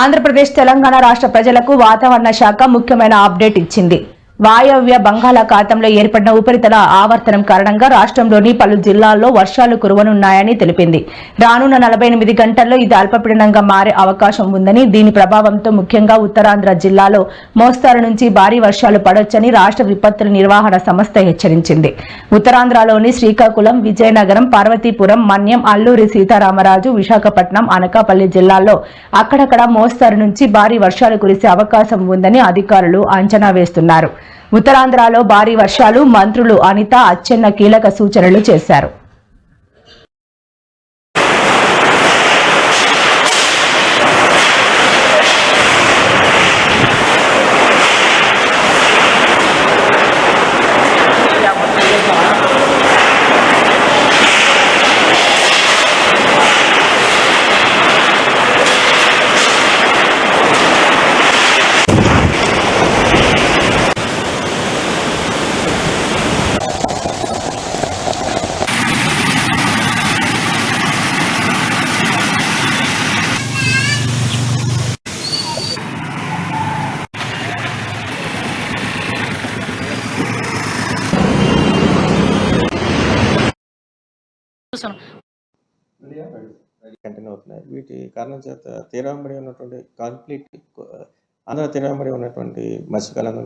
ఆంధ్రప్రదేశ్ తెలంగాణ రాష్ట్ర ప్రజలకు వాతావరణ శాఖ ముఖ్యమైన అప్డేట్ ఇచ్చింది. వాయవ్య బంగాళాఖాతంలో ఏర్పడిన ఉపరితల ఆవర్తనం కారణంగా రాష్ట్రంలోని పలు జిల్లాల్లో వర్షాలు కురవనున్నాయని తెలిపింది. రానున్న నలభై ఎనిమిది గంటల్లో ఇది అల్పపీడనంగా మారే అవకాశం ఉందని దీని ప్రభావంతో ముఖ్యంగా ఉత్తరాంధ్ర జిల్లాలో మోస్తారు నుంచి భారీ వర్షాలు పడొచ్చని రాష్ట్ర విపత్తుల నిర్వహణ సంస్థ హెచ్చరించింది. ఉత్తరాంధ్రలోని శ్రీకాకుళం విజయనగరం పార్వతీపురం మన్యం అల్లూరి సీతారామరాజు విశాఖపట్నం అనకాపల్లి జిల్లాల్లో అక్కడక్కడ మోస్తారు నుంచి భారీ వర్షాలు కురిసే అవకాశం ఉందని అధికారులు అంచనా వేస్తున్నారు. ఉత్తరాంధ్రలో భారీ వర్షాలు మంత్రులు అనిత అచ్చెన్న కీలక సూచనలు చేశారు. కంటిన్యూ అవుతున్నాయి. వీటి కారణం చేత తీరవబడి ఉన్నటువంటి కంప్లీట్ ఆంధ్ర తీరవబడి ఉన్నటువంటి మత్స్యకాలంలో